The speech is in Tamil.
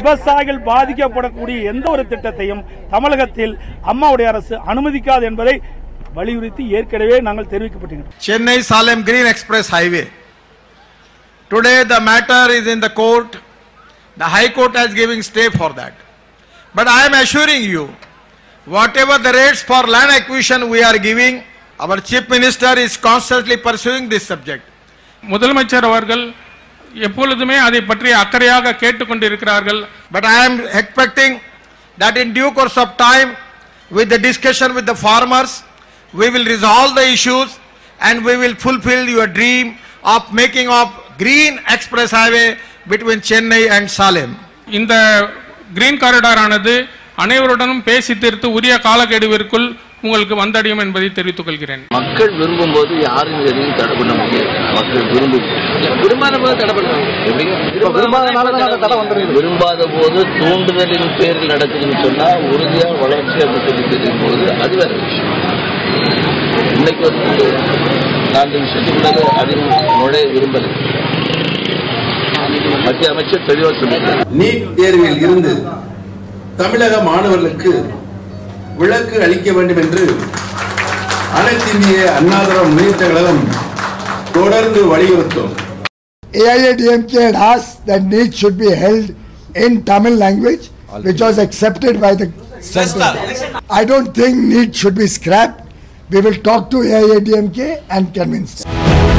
விவசாயிகள் பாதிக்கப்படக்கூடிய எந்த ஒரு திட்டத்தையும் தமிழகத்தில் அம்மாவுடைய அரசு அனுமதிக்காது என்பதை வலியுறுத்தி ஏற்கனவே நாங்கள் தெரிவிக்கப்பட்டிருக்கிறோம் Chennai Salem Green Express Highway. Today the matter is in the court. The High Court has given stay for that. But I am assuring you, whatever the rates for land acquisition we are giving, our Chief Minister is constantly pursuing this subject. முதலமைச்சர் அவர்கள் எப்பொழுதுமே அதை பற்றி அக்கறையாக கேட்டுக்கொண்டிருக்கிறார்கள் But I am expecting that in due course of time, with the discussion with the farmers, we will resolve the issues and we will fulfill your dream of making of green express highway between Chennai and Salem. இந்த கிரீன் காரிடார் ஆனது அனைவருடனும் பேசி தீர்த்து உரிய காலக்கெடுவிற்குள் உங்களுக்கு வந்தடையும் என்பதை தெரிவித்துக் கொள்கிறேன். மக்கள் விரும்பும் போது யாரும் எதையும் தடை பண்ண முடியாது மக்கள் விரும்பி விரும்பாத போது தடை விரும்பாத போது தூண்டுதலின் பேரில் நடக்குதுன்னு சொன்னா உறுதியா வளர்ச்சி அப்படின்னு சொல்லி தெரியும் போது அது வேற விஷயம். இன்னைக்கு வந்து நான்கு விஷயத்துக்குள்ள அதிகம் நுழைய விரும்பலை. மத்திய அமைச்சர் தெளிவா சொல்லியிருக்காரு நீட் தேர்வில் இருந்து தமிழக மாணவர்களுக்கு விலக்கு அளிக்க வேண்டும் என்று அனைத்திந்திய அண்ணாதிராவிட முன்னேற்ற கழகம் தொடர்ந்து வலியுறுத்தும் AIADMK that NEET should be held in Tamil language, which was accepted by the center. I don't think NEET should be scrapped. We will talk to AIADMK and convince them.